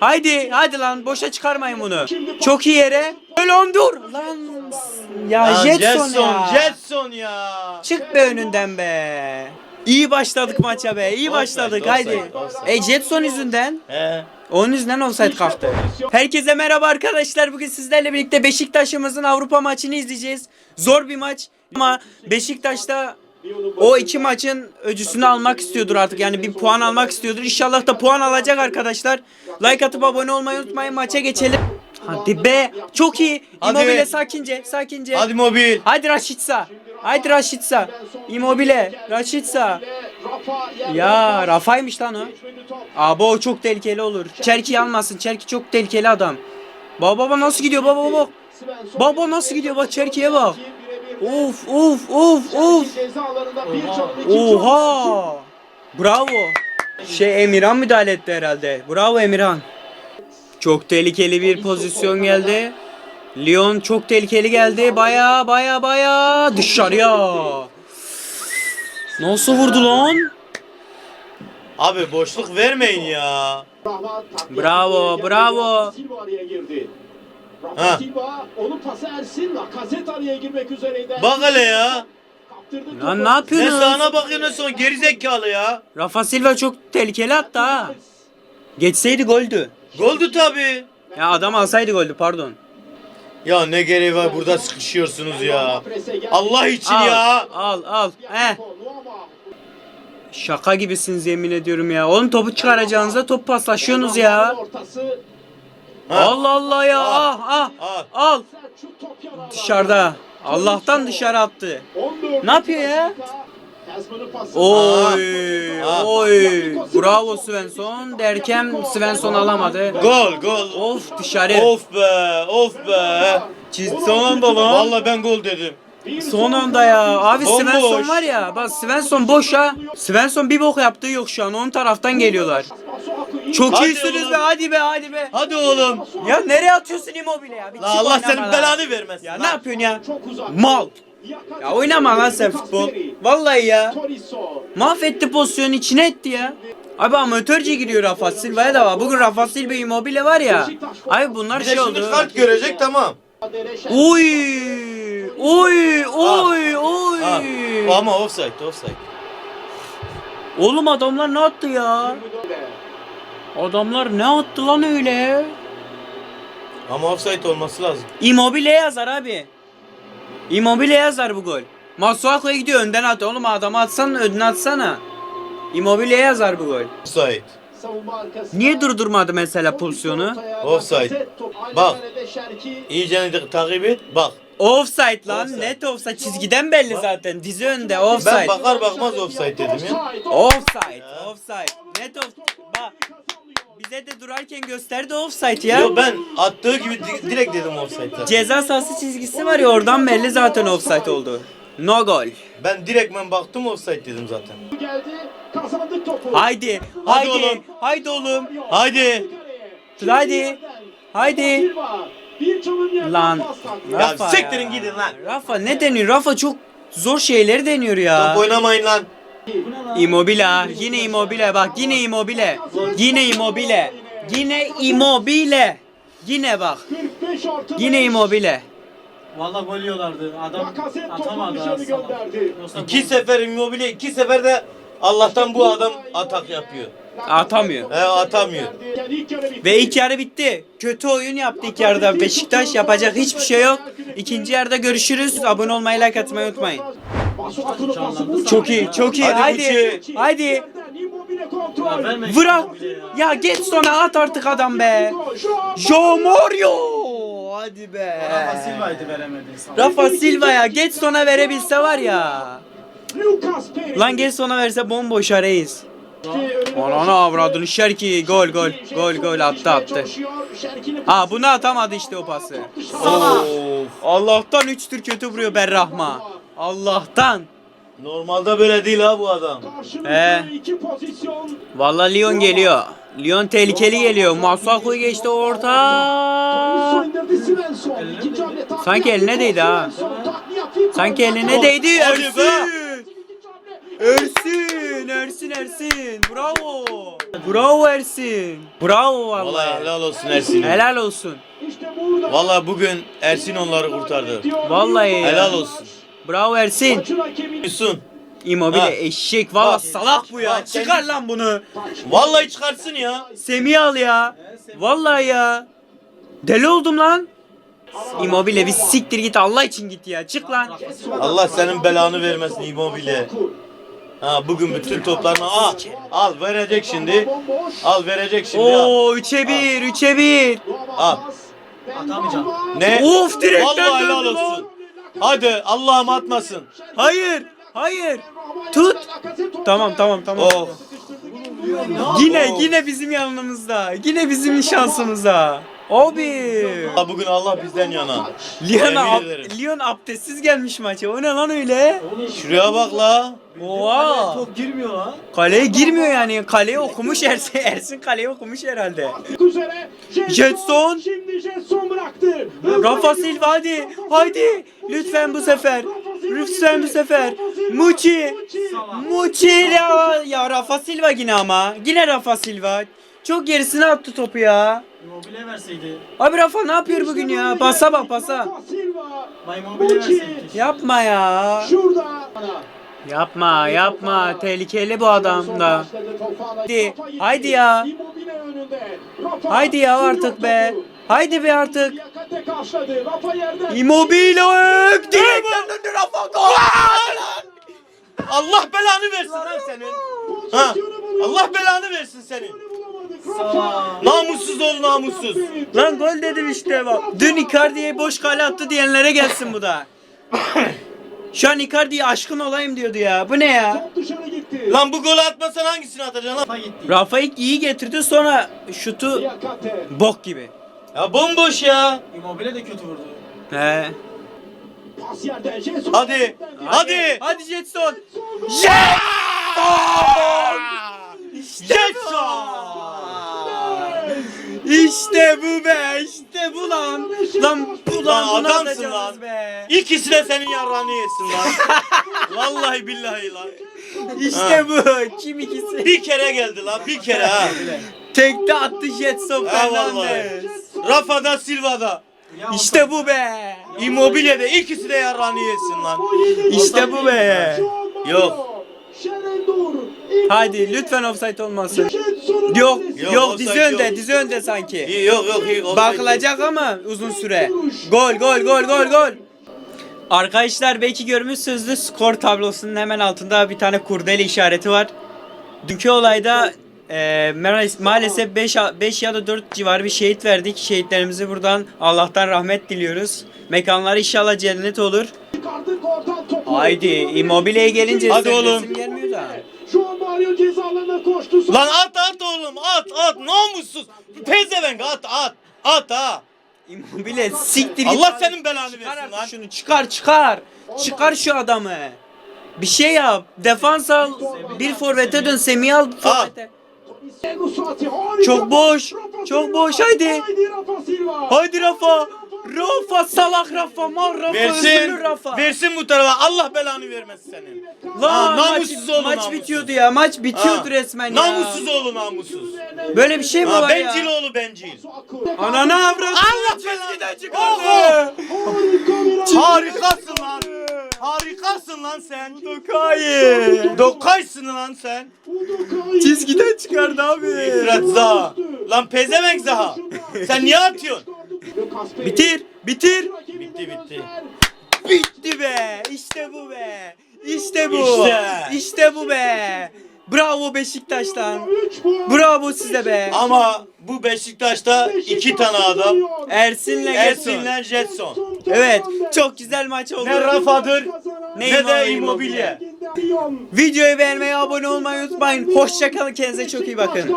Haydi hadi lan boşa çıkarmayın bunu. Çok iyi yere. Öyle dur. Lan ya Lan Jetson, ya. Jetson ya. Çık be önünden be. İyi başladık maça be. iyi Offside, başladık offside, haydi. offside. E Jetson yüzünden. He. Onun yüzünden offside kalktı. Herkese merhaba arkadaşlar. Bugün sizlerle birlikte Beşiktaş'ımızın Avrupa maçını izleyeceğiz. Zor bir maç ama Beşiktaş'ta o iki maçın öcüsünü almak istiyordur artık. Yani bir puan almak istiyordur. İnşallah da puan alacak arkadaşlar. Like atıp abone olmayı unutmayın. Maça geçelim. Hadi be. Çok iyi. Hadi. Immobile sakince. Sakince. Hadi mobil. Hadi Raşitsa. Haydi Raşitsa. Immobile. Raşitsa. Ya Rafa'ymış lan o. Abi o çok tehlikeli olur. Çerki almasın. Çerki çok tehlikeli adam. Baba baba nasıl gidiyor baba baba. Baba nasıl gidiyor bak Çerki'ye bak. Of of of of. Oha. Bravo. Şey Emirhan müdahale etti herhalde. Bravo Emirhan. Çok tehlikeli bir pozisyon geldi. Lyon çok tehlikeli geldi. Baya baya baya dışarıya. Nasıl vurdu lan? Abi boşluk vermeyin ya. Bravo, bravo. Silva araya girdi. Rafa Ha. Silva onun pası Ersin. Lacazette araya girmek üzereydi. Bak hele ya. Lan ne Ne yapıyorsun? sağına bakıyorsun ne son geri zekalı ya. Rafa Silva çok tehlikeli hatta ha. Geçseydi goldü. Goldü tabi. Ya adam alsaydı goldü pardon. Ya ne gereği var burada sıkışıyorsunuz ya. Allah için Al, ya. al al. Eh. Şaka gibisiniz yemin ediyorum ya. Oğlum topu çıkaracağınızda top paslaşıyorsunuz ya. Ortası. Allah Allah ya. Ah. Ah. Al. Al. Dışarıda. Allah'tan dışarı attı. 14. Ne yapıyor ya? Oy. Ah. Oy. Bravo Svensson derken Svensson alamadı. Gol gol. Of dışarı. Of be of be. Çiz- son anda lan. Vallahi ben gol dedim. Son anda ya. Abi Bomboş. Svensson var ya. Bak Svensson boş ha. Svensson bir bok yaptığı yok şu an. Onun taraftan geliyorlar. Çok Hadi iyisiniz oğlum. be hadi be hadi be. Hadi oğlum. Ya nereye atıyorsun Immobile ya? Bir La çık Allah oynama senin lan. belanı vermesin. Ya lan. ne yapıyorsun ya? Çok uzak. Mal. Ya oynama lan sen futbol. Vallahi ya. Mahvetti pozisyonu içine etti ya. Abi amatörce giriyor Rafa Silva'ya da var. Bugün Rafa Silva Immobile var ya. Abi bunlar Bir de şey şimdi oldu. kart görecek tamam. Oy! Oy! Oy! Oy! Ha. Ama offside offside. Oğlum adamlar ne attı ya? Adamlar ne attı lan öyle? Ama offside olması lazım. Immobile yazar abi. Immobile yazar bu gol. Masuaku'ya gidiyor önden at. Oğlum adamı atsana önüne atsana. Immobile yazar bu gol. Offside. Niye durdurmadı mesela pozisyonu? Offside. Bak. İyice takip et. Bak. Offside lan. Offside. Net offside. Çizgiden belli zaten. Dizi önde. Ben Offside. bakar bakmaz offside dedim ya. Offside. Offside. Net off. Bak. Bize de durarken gösterdi offside ya. Yo ben attığı gibi di- direkt dedim offside. Ceza sahası çizgisi var ya oradan belli zaten offside oldu. No gol. Ben direkt ben baktım offside dedim zaten. geldi. Kazandık topu. Haydi. Hadi Haydi. oğlum. Haydi oğlum. Haydi. Hadi. Haydi. Silva. Bir çalım yerden Lan. Ya Rafa siktirin gidin lan. Rafa ne deniyor? Rafa çok zor şeyleri deniyor ya. Top oynamayın lan. Immobile. Yine Immobile bak yine Immobile. Yine Immobile. Yine Immobile. Yine bak. 45 artı Yine beş. Immobile. Valla gol yiyorlardı. Adam Lacazette topu atamadı dışarı aslında. gönderdi. Yoksa İki gol- sefer immobile iki sefer de Allah'tan bu adam atak yapıyor. Atamıyor. He atamıyor. Ve ilk yarı bitti. Kötü oyun yaptı ilk yarıda. Beşiktaş yapacak hiçbir şey yok. İkinci yarıda görüşürüz. Abone olmayı, like atmayı unutmayın. Çok iyi, çok iyi. Hadi. Haydi. Immobile Ya geç sona at artık adam be. Joe Mario. Hadi be. Rafa Silva'ydı veremedi. Rafa Silva'ya geç sona verebilse var ya. Lan geç sona verse bomboş reis. Ananı avradını Şerki gol gol gol gol attı attı. Ha bunu atamadı işte o pası. Of. Allah'tan 3 tür kötü vuruyor Berrahma. Allah'tan. Normalde böyle değil ha bu adam. He. iki pozisyon. Vallahi Lyon geliyor. Lyon tehlikeli geliyor. Masuaku'yu geçti orta. Sanki eline değdi ha. Sanki eline değdi. Hadi be. Ersin. Ersin. Ersin. Bravo. Bravo Ersin. Bravo Vallahi vallahi. helal olsun Ersin'e. Helal olsun. İşte burada. Vallahi bugün Ersin onları kurtardı. Vallahi ya. Helal olsun. Bravo Ersin. Yusuf. Ha. eşek. Valla Bak. salak bu ya. Bak, Çıkar kendi- lan bunu. Vallahi çıkarsın ya. Semih al ya. Vallahi ya. Deli oldum lan. Immobile bir siktir git Allah için git ya. Çık lan. Allah senin belanı vermesin Immobile. Ha bugün bütün toplarını al. Al verecek şimdi. Al verecek şimdi. al. Oo 3'e 1, 3'e 1. Al. Atamayacağım. Ne? Of, direkten Vallahi helal döndü lan. olsun. Hadi Allah'ım atmasın. Hayır. Hayır. Tut. Tamam tamam tamam. Oh. Yine yine bizim yanımızda. Yine bizim şansımızda. Abi. Allah bugün Allah bizden yana. Lyon, Yemin ab- ederim. Lyon abdestsiz gelmiş maça. O ne lan öyle? Şuraya bak la. Oha. Top girmiyor lan. Kaleye girmiyor yani. Kaleyi okumuş Ersin. Ersin kaleyi okumuş herhalde. Üzere. Jetson. Şimdi Jetson bıraktı. Rafa Silva hadi. Haydi. Lütfen bu sefer. Lütfen bu sefer. Muçi. Muçi ya. Ya Rafa Silva yine ama. Yine Rafa Silva. Çok gerisine attı topu ya. Immobile verseydi. Abi Rafa ne yapıyor bugün ya? Pasa bak pasa. Bay Immobile verseydi. Yapma ya. Şurada. Yapma yapma. Tehlikeli bu adam da. Haydi, haydi ya. Haydi ya artık be. Haydi be artık. Immobile ök. Direkten döndü Rafa. Gol. Allah belanı versin lan senin. Ha. Allah belanı versin senin. Namussuz ol namussuz. Lan gol dedim işte bak. Dün Icardi'ye boş kale attı diyenlere gelsin bu da. Şu an Icardi'ye aşkın olayım diyordu ya. Bu ne ya? Lan bu golü atmasan hangisini atacaksın lan? Rafa gitti. Rafa ilk iyi getirdi sonra şutu bok gibi. Ya bomboş ya. Immobile de kötü vurdu. He. Pas yerden. Jetson. Hadi. Hadi. Hadi Jetson. İşte bu be, işte bu lan. Lan bu lan, Lan bunu adamsın atacağız lan. be. İkisi de senin yarrağını yesin lan. Vallahi billahi lan. İşte bu. Kim ikisi? Bir kere geldi lan bir kere ha. Tekte attı Jetson Ha vallahi. Fernandez. Rafa'da Silva'da. İşte bu be. Immobile'de ikisi de yarrağını yesin lan. İşte bu be. Yok. Hadi lütfen offside olmasın. Yok, yok, offside dizi önde, yok. dizi önde sanki. İyi, Yok yok iyi. offside Bakılacak ama uzun süre. Gol, gol, gol, gol, gol. Arkadaşlar belki görmüşsünüzdür skor tablosunun hemen altında bir tane kurdele işareti var. Dünkü olayda e, maalesef- maalesef 5 5 ya da 4 civarı bir şehit verdik. Şehitlerimizi buradan Allah'tan rahmet diliyoruz. Mekanları inşallah cennet olur. Haydi Immobile'ye gelince Hadi oğlum. gelmiyor da. Şu an Mario ceza alanına koştu. Lan at at oğlum at at namussuz. Pezevenk at at at ha. Immobile siktir git. Allah lan. senin belanı Çıkar versin lan. şunu çıkar çıkar. Çıkar şu adamı. Bir şey yap. Defans al. Bir forvete dön. Semih al forvete. Çok boş, çok boş, haydi. Haydi Rafa Rafa. Salak Rafa. Mal Rafa. Versin. Rafa. Versin bu tarafa. Allah belanı vermesin senin. Lan Ha, maç, namussuz maç namussuz. bitiyordu ya. Maç bitiyordu Ha. resmen ya. Namussuz oğlu namussuz. Böyle bir şey mi Ha, var bencil ya? oğlu bencil. Ananı avradı. Allah belanı. Harikasın lan. Harikasın lan sen. Dokayı. Dokaysın lan sen. Çizgiden çıkardı abi. İfrat Zaha. Lan pezevenk Zaha. Sen niye atıyorsun? Bitir. Bitir. Bitti bitti. Bitti be. İşte bu be. İşte bu. İşte. İşte bu be. Bravo Beşiktaş'tan. Bravo size be. Ama bu Beşiktaş'ta iki tane adam. Ersin'le Getson. Ersin'le Jetson. Evet. Çok güzel maç oldu. Ne Rafa'dır Ne ne de Immobile. Videoyu beğenmeyi, abone olmayı unutmayın. Hoşçakalın. Kendinize çok iyi bakın.